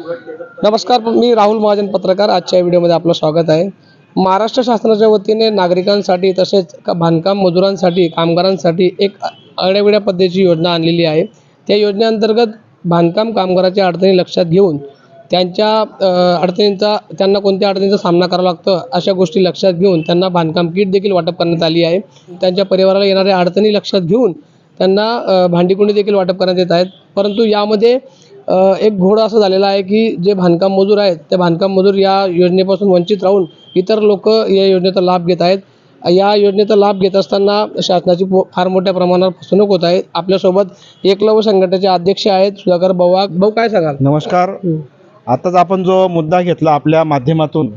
नमस्कार मी राहुल महाजन पत्रकार. आजच्या व्हिडिओमध्ये आपलं स्वागत आहे. महाराष्ट्र शासनाच्या वतीने नागरिकांसाठी तसेच का- बांधकाम मजुरांसाठी कामगारांसाठी एक आगळ्यावेगळ्या पद्धतीची योजना आणलेली आहे. त्या योजनेअंतर्गत बांधकाम कामगाराच्या अडचणी लक्षात घेऊन त्यांच्या अडचणींचा त्यांना कोणत्या अडचणींचा सामना करावा लागतो अशा गोष्टी लक्षात घेऊन त्यांना बांधकाम किट देखील वाटप करण्यात आली आहे. त्यांच्या परिवाराला येणाऱ्या अडचणी लक्षात घेऊन त्यांना भांडीकुंडी देखील वाटप करण्यात येत आहेत. परंतु यामध्ये एक घोड असं झालेलं आहे की जे बांधकाम मजूर आहेत ते बांधकाम मजूर या योजनेपासून वंचित राहून इतर लोक या योजनेचा लाभ घेत आहेत. या योजनेचा लाभ घेत असताना शासनाची फार मोठ्या प्रमाणावर फसवणूक होत आहे. आपल्यासोबत एकलव्य संघटनेचे अध्यक्ष आहेत सुधाकर भाऊ भाऊ काय सांगाल? नमस्कार. आताच आपण जो मुद्दा घेतला आपल्या माध्यमातून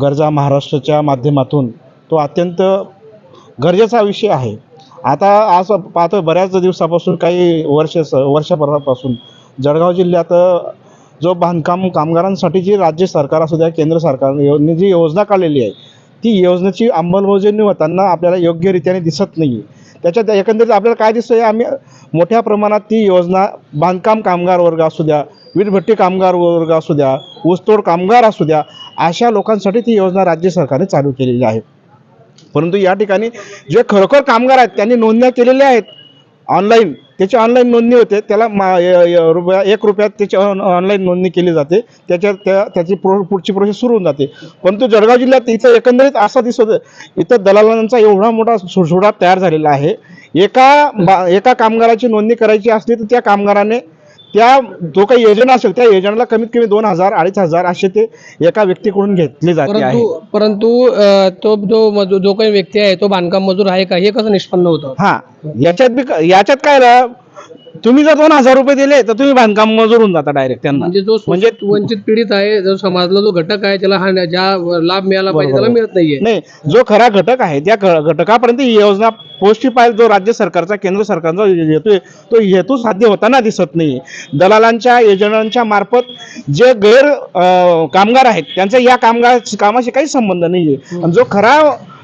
गरजा महाराष्ट्राच्या माध्यमातून तो अत्यंत गरजेचा विषय आहे. आता आज पाहतो बऱ्याच दिवसापासून काही वर्ष वर्षभरापासून जळगाव जिल्ह्यात जो बांधकाम कामगारांसाठी जी राज्य सरकार असू द्या केंद्र सरकारने जी योजना काढलेली आहे ती योजनेची अंमलबजावणी होताना आपल्याला योग्यरित्याने दिसत नाही त्याच्यात एकंदरीत आपल्याला काय दिसतंय आम्ही मोठ्या प्रमाणात ती योजना बांधकाम कामगार वर्ग असू द्या वीटभट्टी कामगार वर्ग असू द्या ऊसतोड कामगार असू द्या अशा लोकांसाठी ती योजना राज्य सरकारने चालू केलेली आहे. परंतु या ठिकाणी जे खरोखर कामगार आहेत त्यांनी नोंदण्या केलेल्या आहेत ऑनलाईन त्याची ऑनलाईन नोंदणी होते. त्याला मा य- रुपया एक रुपयात त्याची ऑन ऑनलाईन नोंदणी केली जाते. त्याच्यात त्या त्याची प्रो पुढची प्रोसेस सुरू होऊन जाते. परंतु जळगाव जिल्ह्यात इथं एकंदरीत असं दिसत इथं दलालांचा एवढा मोठा सुडसुडा तयार झालेला आहे. एका बा एका कामगाराची नोंदणी करायची असली तर त्या कामगाराने त्या जो काही योजना असेल त्या योजनेला कमीत कमी दोन हजार अडीच हजार असे ते एका व्यक्तीकडून घेतले जाते आहे. परंतु परंतु अ, तो जो मजूर जो काही व्यक्ती आहे तो बांधकाम मजूर आहे का? हे कसं निष्पन्न होतं? हा. याच्यात बी याच्यात काय रा- तुम्ही जर दोन हजार रुपये दिले तर तुम्ही बांधकाम मजूर होऊन जाता डायरेक्ट त्यांना. म्हणजे जो म्हणजे वंचित पीडित आहे जो समाजातला जो घटक आहे त्याला हा ज्या लाभ मिळाला पाहिजे त्याला मिळत नाहीये. नाही जो खरा घटक आहे त्या घटकापर्यंत ही योजना पोहोचली पाहिजे जो राज्य सरकारचा केंद्र सरकारचा हेतू तो हेतू साध्य होताना दिसत नाही दलालांच्या एजंटांच्या मार्फत जे गैर कामगार आहेत त्यांचा या कामगार कामाशी काही संबंध नाही आहे आणि जो खरा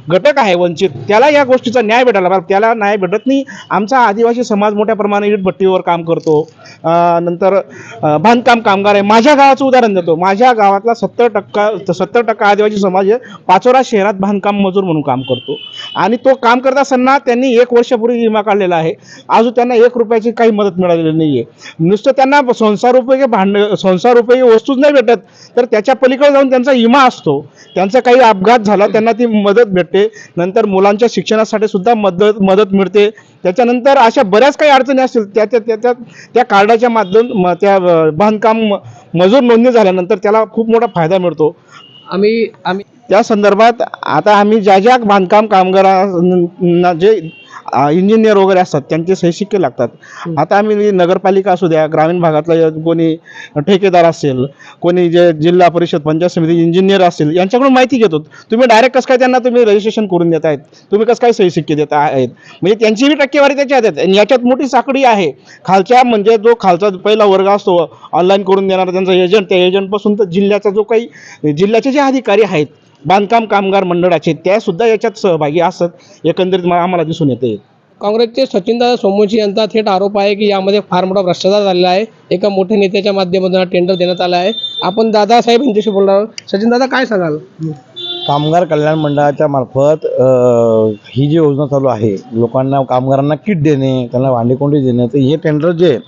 घटक आहे वंचित. त्याला या गोष्टीचा न्याय भेटायला पाहिजे. त्याला न्याय भेटत नाही. आमचा आदिवासी समाज मोठ्या प्रमाणात इटभट्टीवर काम करतो. नंतर बांधकाम कामगार आहे. माझ्या गावाचं उदाहरण देतो. माझ्या गावातला सत्तर टक्का सत्तर टक्का आदिवासी समाज हे पाचोरा शहरात बांधकाम मजूर म्हणून काम करतो. आणि तो काम करत असताना त्यांनी एक वर्षापूर्वी विमा काढलेला आहे. अजून त्यांना एक रुपयाची काही मदत मिळालेली नाही आहे नुसतं त्यांना संसार उपयोगी भांड संसार उपयोगी वस्तूच नाही भेटत. तर त्याच्या पलीकडे जाऊन त्यांचा विमा असतो. त्यांचा काही अपघात झाला त्यांना ती मदत भेटते नंतर मुलांच्या शिक्षणासाठी सुद्धा मदत मदत मिळते. त्याच्यानंतर अशा बऱ्याच काही अडचणी असतील त्या त्या त्या त्या- त्या कार्डाच्या माध्यम त्या बांधकाम मजूर नोंदणी झाल्यानंतर त्याला खूप मोठा फायदा मिळतो. आम्ही आम्ही त्या संदर्भात आता आम्ही ज्या ज्या बांधकाम कामगारांना जे इंजिनियर वगैरे असतात त्यांचे सही शिक्के लागतात आता आम्ही नगरपालिका असू द्या ग्रामीण भागातला कोणी ठेकेदार असेल कोणी जे जिल्हा परिषद पंचायत समिती इंजिनियर असेल यांच्याकडून माहिती घेतो. तुम्ही डायरेक्ट कसं काय त्यांना तुम्ही रजिस्ट्रेशन करून देत आहेत? तुम्ही कसं काय सही शिक्के देत आहेत? म्हणजे त्यांची बी टक्केवारी त्याच्यात आहेत आणि याच्यात मोठी साखळी आहे. खालच्या म्हणजे जो खालचा पहिला वर्ग असतो ऑनलाईन करून देणारा त्यांचा एजंट त्या एजंटपासून तर जिल्ह्याचा जो काही जिल्ह्याचे जे अधिकारी आहेत बांधकाम कामगार मंडळाचे त्या सुद्धा याच्यात सहभागी असत एकंदरीत मला आम्हाला दिसून येते काँग्रेसचे सचिनदादा सोमोशी यांचा थेट आरोप आहे की यामध्ये फार मोठा भ्रष्टाचार झालेला आहे. एका मोठ्या नेत्याच्या माध्यमातून टेंडर देण्यात आला आहे. आपण दादासाहेब यांच्याशी बोलणार आहोत. सचिन दादा काय सांगाल? कामगार कल्याण मंडळाच्या मार्फत ही जी योजना चालू आहे लोकांना कामगारांना किट देणे त्यांना भांडेकोंडी देणे तर हे टेंडर जे आहे,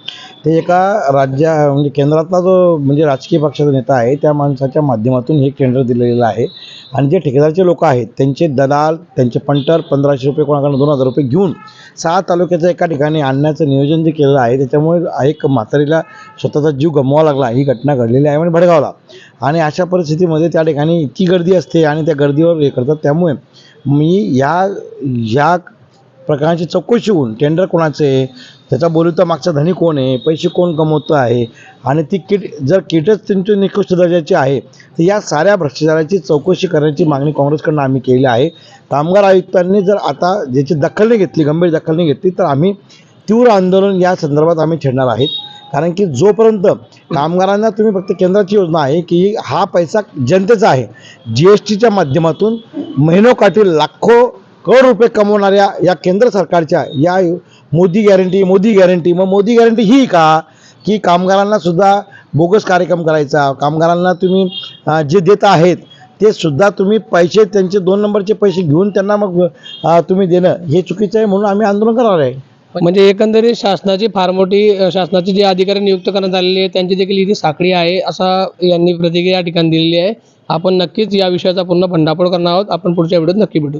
ते एका राज्या म्हणजे केंद्रातला जो म्हणजे राजकीय पक्षाचा नेता आहे त्या माणसाच्या माध्यमातून हे टेंडर दिलेलं आहे. आणि जे ठेकेदारचे लोक आहेत त्यांचे दलाल त्यांचे पंटर पंधराशे रुपये कोणाकडून दोन हजार रुपये घेऊन सहा तालुक्याच्या एका ठिकाणी आणण्याचं नियोजन जे केलेलं आहे त्याच्यामुळे एक म्हातारीला स्वतःचा जीव गमवावा लागला. ही घटना घडलेली आहे म्हणजे भडगावला. आणि अशा परिस्थितीमध्ये त्या ठिकाणी इतकी गर्दी असते आणि त्या गर्दीवर हे करतात. त्यामुळे मी या या प्रकारची चौकशी होऊन टेंडर कोणाचं आहे त्याचा बोलूचा मागचा धनी कोण आहे पैसे कोण कमवतो आहे आणि ती किट जर किटच त्यांची निकृष्ट दर्जाची आहे तर या साऱ्या भ्रष्टाचाराची चौकशी करण्याची मागणी काँग्रेसकडनं आम्ही केली आहे. कामगार आयुक्तांनी जर आता ज्याची दखल नाही घेतली गंभीर दखल नाही घेतली तर आम्ही तीव्र आंदोलन या संदर्भात आम्ही छेडणार आहेत. कारण की जोपर्यंत कामगारांना तुम्ही फक्त केंद्राची योजना आहे की हा पैसा जनतेचा आहे जी एस टीच्या माध्यमातून महिनोकाठी लाखो करोड रुपये कमवणाऱ्या या केंद्र सरकारच्या या मोदी गॅरंटी मोदी गॅरंटी मग मोदी गॅरंटी ही का? की कामगारांना सुद्धा बोगस कार्यक्रम करायचा कामगारांना तुम्ही जे देत आहेत ते सुद्धा तुम्ही पैसे त्यांचे दोन नंबरचे पैसे घेऊन त्यांना मग तुम्ही देणं हे चुकीचं आहे म्हणून आम्ही आंदोलन करणार आहे. म्हणजे एकंदरीत शासनाची फार मोठी शासनाचे जे अधिकारी नियुक्त करण्यात आलेले आहेत त्यांची देखील इथे साखळी आहे असा यांनी प्रतिक्रिया या ठिकाणी दिलेली आहे. आपण नक्कीच या विषयाचा पूर्ण भंडाफोड करणार आहोत. आपण पुढच्या व्हिडिओत नक्की भेटू.